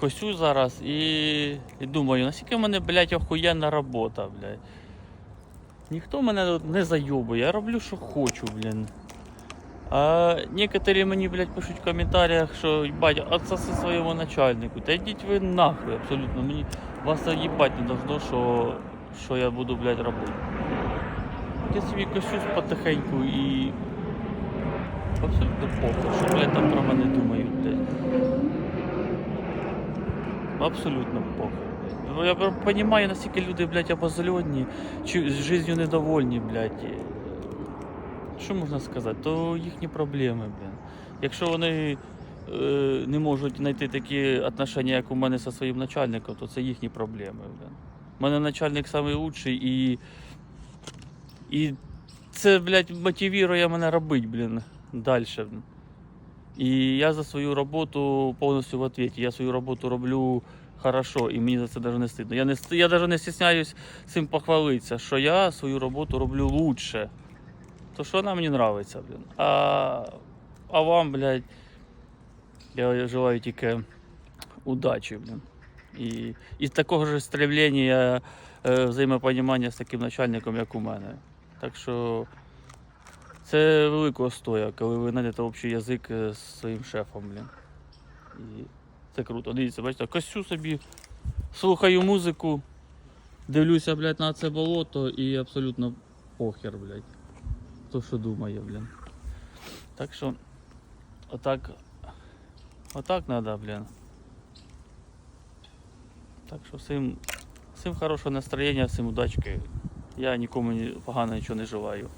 косю зараз і, і думаю, наскільки в мене, блядь, охуєнна робота, блядь. Ніхто мене не зайобує, я роблю, що хочу, блін. А некоторі мені, блядь, пишуть в коментарях, що їбать, отсоси своєму начальнику. Та йдіть ви нахуй, абсолютно. Мені вас їбать не должно, що, що я буду, блядь, робити. Я собі косюсь потихеньку і. Абсолютно похуй, що, блядь, там про мене думають. Абсолютно похуй. Ну, Я розумію, наскільки люди, блядь, обозльонні, чи життю недовольні, блядь. Що можна сказати? То їхні проблеми, блін. Якщо вони е, не можуть знайти такі отношення, як у мене зі своїм начальником, то це їхні проблеми, блін. У мене начальник найкращий і. І це, блядь, мотивує мене робити, блін, далі. І я за свою роботу повністю в ответе. Я свою роботу роблю хорошо, і мені за це навіть не стидно. Я, не, я навіть не стісняюсь цим похвалитися, що я свою роботу роблю лучше. То що вона мені нравиться, блін. А, а вам, блядь, я желаю тільки удачі, блін. І, і такого ж стремлення, е, взаємопонімання з таким начальником, як у мене. Так що це великого стоя, коли ви знайдете общий язик е, з своїм шефом, блін. І це круто. Дивіться, бачите, косю собі, слухаю музику, дивлюся, блядь, на це болото і абсолютно похер, блядь. Хто що думає, блін. Так що, отак, отак треба, блін. Так що всім, всім хорошого настроєння, всім удачки. Я нікому ні- погано нічого не желаю.